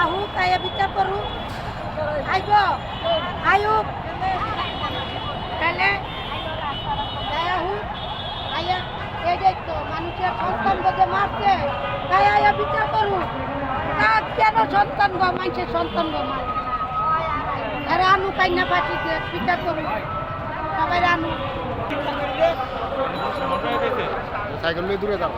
আহুক আয়া বিচার করুক আইব। আয়ুক তাহলে তাই আহুক আয়া এই যে তো মানুষের সন্তান যে মারছে তাই আয়া বিচার করুক তার কেন সন্তান গো মানুষের সন্তান গো মারে? আরে আনু কাইনা পাঠি দিয়ে বিচার করুক সবাই আনু। সাইকেল নিয়ে দূরে যাও।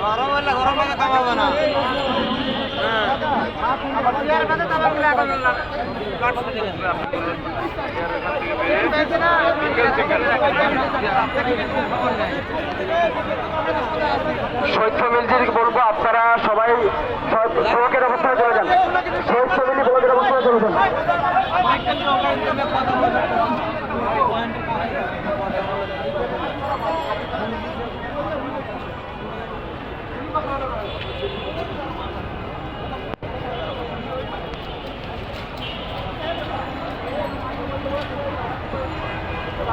গরম হলে গরম ভাগে বলব, আপনারা সবাই ব্লকের অবস্থায় চলে যান। ফ্যামিলি ব্লকের অবস্থায় চলে যান।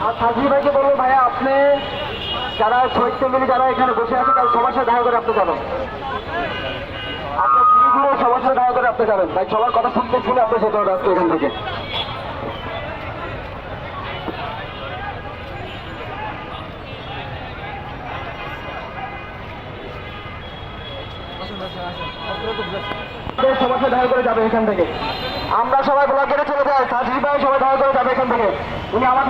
আর সাজি ভাইকে বলব ভাইয়া আপনি যারা শহীদ ফ্যামিলি যারা এখানে বসে আছে তার সবার সাথে দেখা করে আপনি যাবেন আপনি ধীরে ধীরে সবার সাথে দেখা করে আপনি যাবেন ভাই সবার কথা শুনতে শুনে আপনি সেটা আজকে এখান থেকে সবার সাথে দেখা করে যাবে এখান থেকে আমরা সবাই ব্লকেটে চলে যাই সাজি ভাই সবাই দেখা করে যাবে এখান। থেকে উনি আমরা।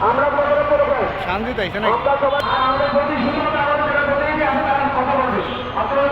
আমরা ব্লকেটে চলে যাই। শান্তি তাই আমরা সবাই আমাদের প্রতি শুধুমাত্র আমাদের আমরা কথা বলছি আপনারা